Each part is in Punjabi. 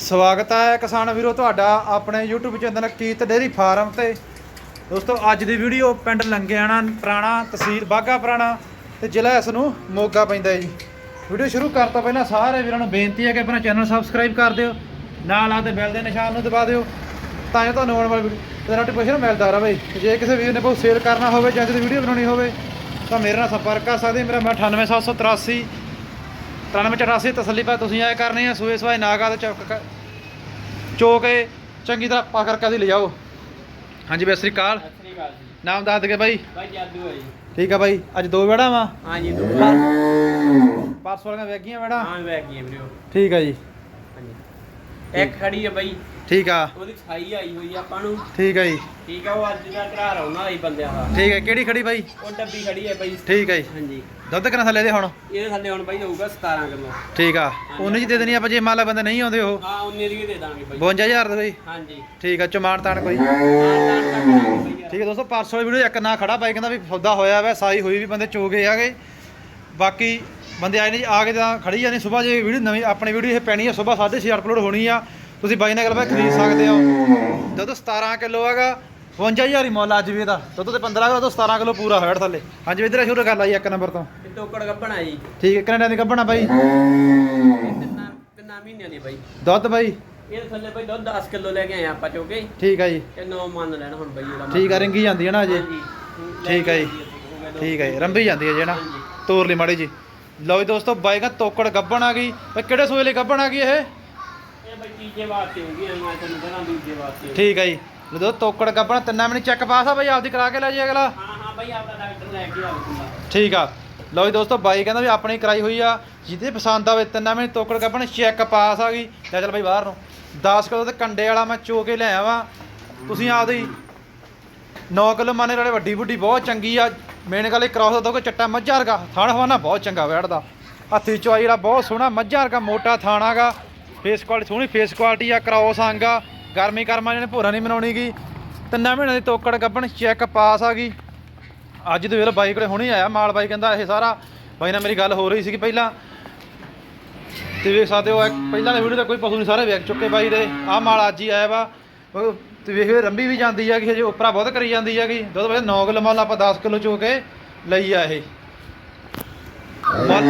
ਸਵਾਗਤ ਹੈ ਕਿਸਾਨ ਵੀਰੋ ਤੁਹਾਡਾ ਆਪਣੇ YouTube ਚੈਨਲ ਕੀਤ ਡੇਰੀ ਫਾਰਮ ਤੇ। ਦੋਸਤੋ, ਅੱਜ ਦੀ ਵੀਡੀਓ ਪਿੰਡ ਲੰਗਿਆਣਾ ਪੁਰਾਣਾ ਤਹਿਸੀਲ ਬਾਗਾ ਪੁਰਾਣਾ ਤੇ ਜ਼ਿਲ੍ਹਾ ਇਸ ਨੂੰ ਮੋਗਾ ਪੈਂਦਾ ਜੀ। ਵੀਡੀਓ ਸ਼ੁਰੂ ਕਰਨ ਤੋਂ ਪਹਿਲਾਂ ਸਾਰੇ ਵੀਰਾਂ ਨੂੰ ਬੇਨਤੀ ਹੈ ਕਿ ਆਪਣਾ ਚੈਨਲ ਸਬਸਕ੍ਰਾਈਬ ਕਰ ਦਿਓ, ਨਾਲ ਆਤੇ ਬੈਲ ਦੇ ਨਿਸ਼ਾਨ ਨੂੰ ਦਬਾ ਦਿਓ, ਤਾਂ ਜੋ ਤੁਹਾਨੂੰ ਆਉਣ ਵਾਲੀ ਤੇ ਨੋਟੀਫਿਕੇਸ਼ਨ ਮਿਲਦਾ ਰਹੇ। ਜੇ ਕਿਸੇ ਵੀਰ ਨੇ ਕੋਈ ਸੇਲ ਕਰਨਾ ਹੋਵੇ ਜਾਂ ਜਿਹਦੀ ਵੀਡੀਓ ਬਣਾਉਣੀ ਹੋਵੇ, ਤਾਂ ਮੇਰੇ ਨਾਲ ਸੰਪਰਕ ਕਰ ਸਕਦੇ ਮੇਰਾ ਮੈਂ 98783 9384 ਤਸੱਲੀ ਪਾ ਤੁਸੀਂ ਆਏ ਕਰਨੇ ਆ ਸੂਏ ਸਵਾਏ ਨਾਗਾ ਤੇ ਚੌਕ ਚੋਕੇ ਚੰਗੀ ਤਰ੍ਹਾਂ ਪਾ ਕਰਕੇ ਦੀ ਲਿਜਾਓ। ਹਾਂਜੀ ਬਈ ਸ੍ਰੀ ਅਕਾਲ। ਨਾਮ ਦੱਸ ਦੇ ਬਾਈ। ਬਾਈ ਜਾਦੂ ਹੈ ਜੀ। ਠੀਕ ਆ ਬਾਈ ਅੱਜ ਦੋ ਵੇੜਾ ਵਾ। ਹਾਂਜੀ ਦੋ ਪਰਸੋਂ ਵਾਲੀਆਂ ਵੇਗੀਆਂ ਵੇੜਾ ਹਾਂ ਗਈ ਵੀਰੋ। ਠੀਕ ਆ ਜੀ। ਹਾਂਜੀ। ਇੱਕ ਖੜੀ ਹੈ ਬਾਈ। ਠੀਕ ਆ। ਉਹਦੀ ਛਾਈ ਆਈ ਹੋਈ ਆ ਆਪਾਂ ਨੂੰ। ਠੀਕ ਆ ਜੀ। ਠੀਕ ਆ ਉਹ ਅੱਜ ਦਾ ਘਰ ਆਉਣਾ ਹੀ ਬੰਦਿਆਂ ਦਾ। ਠੀਕ ਹੈ ਕਿਹੜੀ ਖੜੀ ਬਾਈ? ਉਹ ਡੱਬੀ ਖੜੀ ਹੈ ਬਾਈ। ਠੀਕ ਆ ਜੀ। ਹਾਂਜੀ। ਦੁੱਧ ਕਿੰਨਾ ਥੱਲੇ ਦੇ ਹੁਣ? ਇਹਦੇ ਥੱਲੇ ਹੁਣ ਬਾਈ ਹੋਊਗਾ 17 ਕਿਲੋ। ਠੀਕ ਆ। ਉਹਨੇ ਜੀ ਦੇ ਦੇਣੀ ਆਪਾਂ ਜੇ ਮੰਨ ਲਾ ਬੰਦੇ ਨਹੀਂ ਆਉਂਦੇ ਉਹ। ਹਾਂ ਉਹਨੇ ਦੀ ਵੀ ਦੇ ਦਾਂਗੇ ਬਾਈ। 52000 ਦੇ ਬਾਈ। ਹਾਂਜੀ। ਠੀਕ ਆ ਚਮਾਨ ਤਾਣ ਕੋਈ। ਹਾਂ ਤਾਂ ਤੱਕ ਬਾਈ ਯਾਰ। ਠੀਕ ਹੈ ਦੋਸਤੋ ਪਰਸੋਂ ਵਾਲੀ ਵੀਡੀਓ ਇੱਕ ਨਾ ਖੜਾ ਬਾਈ ਕਹਿੰਦਾ ਵੀ ਸੌਦਾ ਹੋਇਆ ਵਾ ਸਾਈ ਹੋਈ ਵੀ ਬੰਦੇ ਚੋਗੇ ਆਗੇ ਬਾਕੀ ਬੰਦੇ ਆਏ ਨੇ ਜੀ ਆ ਕੇ ਤਾਂ ਖੜੀ ਜਾਂਦੇ ਸਵੇਰ ਜੇ ਵੀਡੀਓ ਨਵੀਂ ਆਪਣੀ ਵੀਡੀਓ ਇਹ ਪੈਣੀ ਆ ਸਵੇਰ 6:30 ਅਪਲੋਡ ਹੋਣੀ ਆ। ਤੁਸੀਂ ਬਾਈ ਨਾਲ ਗੱਲ ਬਾਈ ਖਰੀਦ ਸਕਦੇ ਹੋ। ਦੁੱਧ 17 ਕਿਲੋ ਹੈਗਾ 55000 ਹੀ ਮੁੱਲ ਅੱਜ ਵੀ ਇਹਦਾ। ਦੁੱਧ ਤੇ 15 ਕਿਲੋ ਤੋਂ 17 ਕਿਲੋ ਪੂਰਾ ਹੋਇਆ ਥੱਲੇ। ਹਾਂਜੀ ਇਧਰ ਸ਼ੁਰੂ ਕਰ ਲਾਈ ਇੱਕ ਨੰਬਰ ਤੋਂ। ਇਹ ਟੋਕੜ ਗੱਬਣਾ ਜੀ। ਠੀਕ ਹੈ ਕਿੰਨੇ ਟਾਈਮ ਦੀ ਕੱਢਣਾ ਬਾਈ। ਇਹ ਤਿੰਨਾਂ ਤਿੰਨਾਂ ਮਹੀਨਿਆਂ ਦੀ ਬਾਈ? ਦੁੱਧ ਬਾਈ। ਇਹਦੇ ਥੱਲੇ ਬਾਈ ਦੁੱਧ 10 ਕਿਲੋ ਲੈ ਕੇ ਆਏ ਆਪਾਂ ਚੋਕੇ ਠੀਕ ਹੈ ਜੀ। ਤੇ 9 ਮੰਨ ਲੈਣ ਹੁਣ ਬਾਈ ਇਹਦਾ ਠੀਕ ਆ ਰਿੰਗੀ ਜਾਂਦੀ ਹੈ ਨਾ ਅਜੇ। ਹਾਂਜੀ। ਠੀਕ ਹੈ ਜੀ। ਠੀਕ ਹੈ ਜੀ ਰੰਭੀ ਜਾਂਦੀ ਹੈ ਜੇ ਨਾ? ਹਾਂਜੀ। ਤੋਰ ਲਈ ਮਾੜੀ ਜੀ। ਲਓ ਜੀ ਦੋਸਤੋ ਬਾਈਕਾਂ ਤੋਕੜ ਗੱਬਣ ਆ ਗਈ। ਬਈ ਕਿਹੜੇ ਸੂਏ ਲਈ ਗੱਬਣ ਆ ਗਈ ਇਹ? ਇਹ ਬਾਈ ਤੀਜੇ ਵਾਸਤੇ ਹੋਊਗੀ ਐਂ ਮੈਂ ਤੁਹਾਨੂੰ ਕਹਾਂ ਦੂਜੇ ਵਾਸਤੇ ਠੀਕ ਹੈ ਜੀ। ਜਦੋਂ ਤੋਕੜ ਗੱਬਣ ਤਿੰਨਾਂ ਮਿੰਟ ਚੈੱਕ ਪਾਸ ਆ ਬਈ ਆਪਦੀ ਕਰਾ ਕੇ ਲੈ ਜੀ ਅਗਲਾ। ਹਾਂ ਹਾਂ ਬਾਈ ਆਪਦਾ ਡਾਕਟਰ ਲੈ ਕੇ ਆਉਂਦਾ ਠੀਕ ਆ। ਲਓ ਜੀ ਦੋਸਤੋ ਬਾਈ ਕਹਿੰਦਾ ਵੀ ਆਪਣੀ ਕਰਾਈ ਹੋਈ ਆ। ਜਿਹਦੇ ਪਸੰਦ ਆਵੇ ਤਿੰਨਾਂ ਮਿੰਟ ਤੋਕੜ ਗੱਬਣ ਚੈੱਕ ਪਾਸ ਆ ਗਈ। ਲੈ ਚੱਲ ਬਾਈ ਬਾਹਰ ਨੂੰ। 10 ਕਿਲੋ ਤੇ ਕੰਡੇ ਵਾਲਾ ਮੈਂ ਚੋ ਕੇ ਲੈ ਆਵਾਂ। ਤੁਸੀਂ ਆਪਦੀ 9 ਕਿਲੋ ਮਾਨੇ ਵਾਲੇ ਵੱਡੀ ਵੱਡੀ ਬਹੁਤ ਚੰਗੀ ਆ। ਮੇਨ ਗੱਲ ਇਹ ਕ੍ਰਾਸ ਦਾ ਦੋਗੇ ਚੱਟਾ ਮੱਝਾਂ ਵਰਗਾ, ਥਾਣ ਹਵਾਨਾ ਬਹੁਤ ਚੰਗਾ ਬੈਠਦਾ ਹੱਥੀ ਚੋਈ ਜਿਹੜਾ ਬਹੁਤ ਸੋਹਣਾ, ਮੱਝਾਂ ਵਰਗਾ ਮੋਟਾ ਥਾਣਾਗਾ ਫੇਸ ਕੁਆਲਿਟੀ ਸੋਹਣੀ ਫੇਸ ਕੁਆਲਿਟੀ ਆ ਕ੍ਰਾਸ ਆਂਗਾ। ਗਰਮੀ ਕਰਮਾਂ ਨੇ ਭੋਰਾ ਨਹੀਂ ਮਨਾਉਣੀ ਗੀ। ਤਿੰਨਾਂ ਮਹੀਨਿਆਂ ਦੀ ਤੋਕੜ ਗੱਬਣ ਚੈੱਕ ਪਾਸ ਆ ਗਈ ਅੱਜ ਦੇ ਵੇਲੇ ਬਾਈ ਕੋਲੇ ਹੁਣੇ ਆਇਆ ਮਾਲ ਬਾਈ, ਕਹਿੰਦਾ ਇਹ ਸਾਰਾ। ਬਾਈ ਨਾਲ ਮੇਰੀ ਗੱਲ ਹੋ ਰਹੀ ਸੀਗੀ ਪਹਿਲਾਂ। ਤੇ ਵੇਖ ਸਕਦੇ ਹੋ ਪਹਿਲਾਂ ਦੀ ਵੀਡੀਓ ਦਾ ਕੋਈ ਪਸ਼ੂ ਨਹੀਂ, ਸਾਰੇ ਵੇਖ ਚੁੱਕੇ ਬਾਈ ਦੇ। ਆਹ ਮਾਲ ਅੱਜ ਹੀ ਆਇਆ ਵਾ। ਉਹ ਤੇ ਵੇਖ ਰੰਬੀ ਵੀ ਜਾਂਦੀ ਹੈਗੀ ਹਜੇ ਉਪਰਾ ਬਹੁਤ ਕਰੀ ਜਾਂਦੀ ਹੈਗੀ ਦੁੱਧ ਵੇਲੇ 9 ਕਿਲੋ ਮਾਲ ਆਪਾਂ 10 ਕਿਲੋ ਚੋ ਕੇ ਲਈ ਆ ਇਹ। ਮੁੱਲ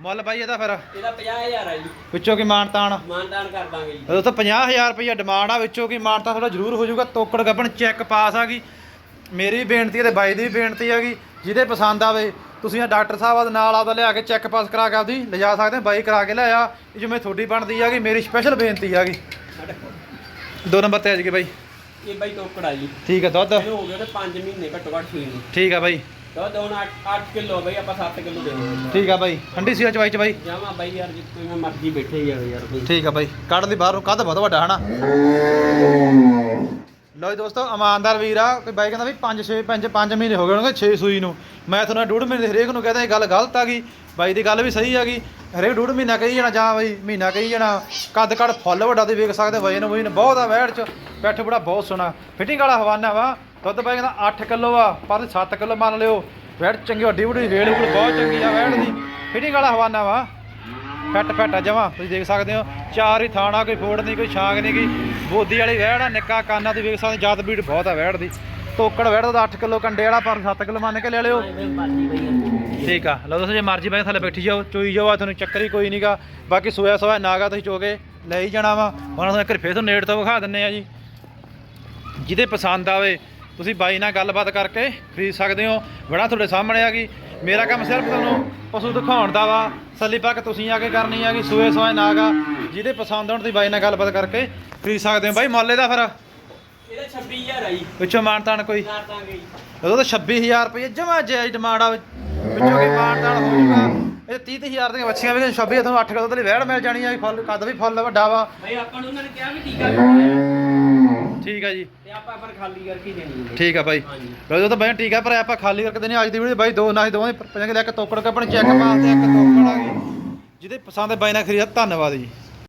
ਮੁੱਲ ਬਾਈ ਇਹਦਾ ਫਿਰ। ਇਹਦਾ 50000 ਆ ਜੀ। ਵਿੱਚੋਂ ਕੀ ਮਾਨਤਾਨ ਮਾਨਦਾਨ ਕਰ ਦਾਂਗੇ ਜੀ। ਉਹ ਤਾਂ 50000 ਰੁਪਏ ਡਿਮਾਂਡ ਆ ਵਿੱਚੋਂ ਕੀ ਮਾਨਤਾ ਥੋੜਾ ਜ਼ਰੂਰ ਹੋ ਜਾਊਗਾ। ਤੋਕੜ ਗੱਬਣ ਚੈੱਕ ਪਾਸ ਆ ਗਈ। ਮੇਰੀ ਵੀ ਬੇਨਤੀ ਹੈ ਤੇ ਬਾਈ ਦੀ ਵੀ ਬੇਨਤੀ ਹੈਗੀ ਜਿਹਦੇ ਪਸੰਦ ਆਵੇ ਤੁਸੀਂ ਆ ਡਾਕਟਰ ਸਾਹਿਬ ਦੇ ਨਾਲ ਆਪਦਾ ਲਿਆ ਕੇ ਚੈੱਕ ਪਾਸ ਕਰਾ ਕੇ ਆਪਦੀ ਲਿਜਾ ਸਕਦੇ ਹੋ ਬਾਈ ਕਰਾ ਕੇ ਲਿਆ ਇਹ ਜਿਵੇਂ ਤੁਹਾਡੀ ਬਣਦੀ ਹੈਗੀ ਮੇਰੀ ਸਪੈਸ਼ਲ ਬੇਨਤੀ ਹੈਗੀ ਦੋ ਨੰਬਰ ਤੇ ਆ ਜੀ ਬਾਈ। ਇਹ ਬਾਈ ਟੋਕੜਾ ਜੀ ਠੀਕ ਹੈ ਦੁੱਧ? ਇਹਨੂੰ ਹੋ ਗਏ ਤੇ 5 ਮਹੀਨੇ ਘੱਟੋ ਘੱਟ ਸੂਈ ਨੂੰ ਠੀਕ ਆ ਬਾਈ। ਦੁੱਧ ਹੁਣ 8 8 ਕਿਲੋ ਬਾਈ ਆਪਾਂ 7 ਕਿਲੋ ਦੇਵਾਂਗੇ। ਠੀਕ ਆ ਬਾਈ। ਠੰਡੀ ਸੀ ਚਵਾਈ ਚ ਬਾਈ? ਜਾਵਾਂ ਬਾਈ ਯਾਰ ਜਿੱਥੇ ਮੈਂ ਮਰਜ਼ੀ ਬੈਠੇ ਹੀ ਯਾਰ ਕੋਈ। ਠੀਕ ਆ ਬਾਈ। ਕੱਢ ਲਈ ਬਾਹਰ ਕੱਦ ਬਹੁਤ ਵੱਡਾ ਹਨਾ? ਲਓ ਜੀ ਦੋਸਤੋ, ਇਮਾਨਦਾਰ ਵੀਰ ਆ, ਕੋਈ ਬਾਈ ਕਹਿੰਦਾ ਵੀ 5 6 5 5 ਮਹੀਨੇ ਹੋ ਗਏ ਹੋਣਗੇ 6 ਸੂਈ ਨੂੰ। ਮੈਂ ਤੁਹਾਨੂੰ ਡੂਢ ਮਹੀਨੇ, ਹਰੇਕ ਨੂੰ ਕਹਿੰਦਾ ਇਹ ਗੱਲ ਗਲਤ ਆ ਗਈ। ਬਾਈ ਦੀ ਗੱਲ ਵੀ ਸਹੀ ਹੈਗੀ ਹਰੇਕ ਡੂਢ ਮਹੀਨਾ ਕਹੀ ਜਾਣਾ, ਜਾਂ ਬਾਈ ਮਹੀਨਾ ਕਹੀ ਜਾਣਾ, ਕੱਦ ਕੱਦ ਫੁੱਲ ਵੱਡਾ ਤੇ ਵੇਖ ਸਕਦੇ, ਵਜਨ ਵਜਨ ਬਹੁਤ ਆ ਵੈੜ ਚ ਬੈਠ ਬੜਾ ਬਹੁਤ ਸੋਹਣਾ। ਫਿਟਿੰਗ ਵਾਲਾ ਹਵਾਨਾ ਵਾ, ਦੁੱਧ ਬਾਈ ਕਹਿੰਦਾ 8 ਕਿਲੋ ਆ, ਪਰ 7 ਕਿਲੋ ਮੰਨ ਲਿਓ। ਵੈੜ ਚੰਗੀ, ਵੱਡੀ ਵੱਡੀ ਵੇਲ ਵੂਲ ਬਹੁਤ ਚੰਗੀ ਆ ਵੈੜ ਦੀ। ਫਿਟਿੰਗ ਵਾਲਾ ਹਵਾਨਾ ਵਾ। ਫੱਟ ਫੱਟ ਜਮਾ। ਤੁਸੀਂ ਦੇਖ ਸਕਦੇ ਹੋ, ਚਾਰ ਹੀ ਥਾਣਾ ਕੋਈ ਫੋੜ ਨਹੀਂ, ਕੋਈ ਛਾਂਗ ਨਹੀਂ ਗਈ ਬੋਦੀ ਵਾਲੀ ਵਹਿੜ ਆ, ਨਿੱਕਾ ਕਾਨਾ ਤੁਸੀਂ ਵੇਖ ਸਕਦੇ ਜਦ ਬੀੜ ਬਹੁਤ ਆ ਵਹਿੜ ਦੀ। ਤੋਕੜ ਵਹਿੜ ਦਾ 8 ਕਿਲੋ ਕੰਡੇ ਵਾਲਾ, ਪਰ 7 ਕਿਲੋ ਮੰਨ ਕੇ ਲੈ ਲਿਓ। ਠੀਕ ਆ, ਲਓ ਦੋਸਤੋ, ਜੇ ਮਰਜ਼ੀ ਬਾਈ ਥੱਲੇ ਬੈਠੀ ਜਾਓ, ਚੋਈ ਜਾਓ, ਆ ਤੁਹਾਨੂੰ ਚੱਕਰ ਹੀ ਕੋਈ ਨਹੀਂਗਾ ਬਾਕੀ ਸੋਇਆ ਸੋਇਆ ਨਾਗਾ ਤੁਸੀਂ ਚੋਗੇ, ਲੈ ਹੀ ਜਾਣਾ ਵਾ। ਹੁਣ ਤੁਹਾਨੂੰ ਇੱਕ ਵਾਰੀ ਫੇਰ ਤੋਂ ਨੇੜ ਤੋਂ ਵਿਖਾ ਦਿੰਨੇ ਆ ਜੀ। ਜਿਹਦੇ ਪਸੰਦ ਆਵੇ, ਤੁਸੀਂ ਬਾਈ ਨਾਲ ਗੱਲਬਾਤ ਕਰਕੇ ਖਰੀਦ ਸਕਦੇ ਹੋ। ਬੜਾ ਤੁਹਾਡੇ ਸਾਹਮਣੇ ਆ ਗਈ। ਮੇਰਾ ਕੰਮ ਸਿਰਫ ਤੁਹਾਨੂੰ ਪਸ਼ੂ ਦਿਖਾਉਣ ਦਾ ਵਾ। ਸੱਲੀ ਪੱਕ ਤੁਸੀਂ ਆ ਕੇ ਕਰਨੀ ਆ ਗਈ ਸੂਏ ਸੋਏ ਨਾਗਾ ਜਿਹਦੇ ਪਸੰਦ ਆਉਣ ਤੁਸੀਂ ਬਾਈ ਨਾਲ ਗੱਲਬਾਤ ਕਰਕੇ ਖਰੀਦ ਸਕਦੇ ਹੋ। ਬਾਈ ਮੁੱਲ ਦਾ ਫਿਰ? ਇਹਦਾ 26000 ਆ ਜੀ। ਵਿੱਚੋਂ ਮਾਨਤਾਨ ਕੋਈ? ਦਾਂਗੇ ਜੀ। ਉਦੋਂ ਤਾਂ 26000 ਰੁਪਏ ਜਮਾ ਜਾਇਜ਼ ਡਿਮਾਂਡ ਆ। ਵਿੱਚੋਂ ਕੀ ਮਾਨਤਾਨ ਹੋ ਜਾਊਗਾ ਇਹ 30000 ਦੀਆਂ ਬੱਚੀਆਂ ਵੀ 26 ਤੁਹਾਨੂੰ 8 ਕਿਲੋ ਤੇ ਵਹਿੜ ਮਿਲ ਜਾਣੀ ਆ ਫੁੱਲ ਕੱਦ ਵੀ ਫੁੱਲ ਵੱਡਾ ਵਾ। ਬਾਈ ਆਪਾਂ ਨੂੰ ਉਹਨਾਂ ਨੇ ਕਿਹਾ ਵੀ ਟੀਕਾ ਲਗਵਾਇਆ ਠੀਕ ਆ ਜੀ। ਤੇ ਆਪਾਂ ਪਰ ਖਾਲੀ ਕਰਕੇ ਦੇਣੀ ਹੈ। ਠੀਕ ਆ ਬਾਈ। ਲੋ ਤਾਂ ਬਾਈ ਠੀਕ ਆ ਪਰ ਆਪਾਂ ਖਾਲੀ ਕਰਕੇ ਦੇਣੀ ਅੱਜ ਦੀ ਵੀਡੀਓ ਬਾਈ ਦੋ ਨਾ ਹੀ ਦੋਵਾਂ ਦੀ ਪੰਜਾਂ ਲੈ ਕੇ ਤੋਕੜ ਕੇ ਆਪਣੀ ਚੈੱਕ ਪਾਸ ਤੇ ਇੱਕ ਤੋਕੜ ਆ ਗਈ। ਜਿਹਦੇ ਪਸੰਦ ਹੈ ਬਾਈ ਨਾਲ ਖਰੀਦ ਧੰਨਵਾਦ ਜੀ।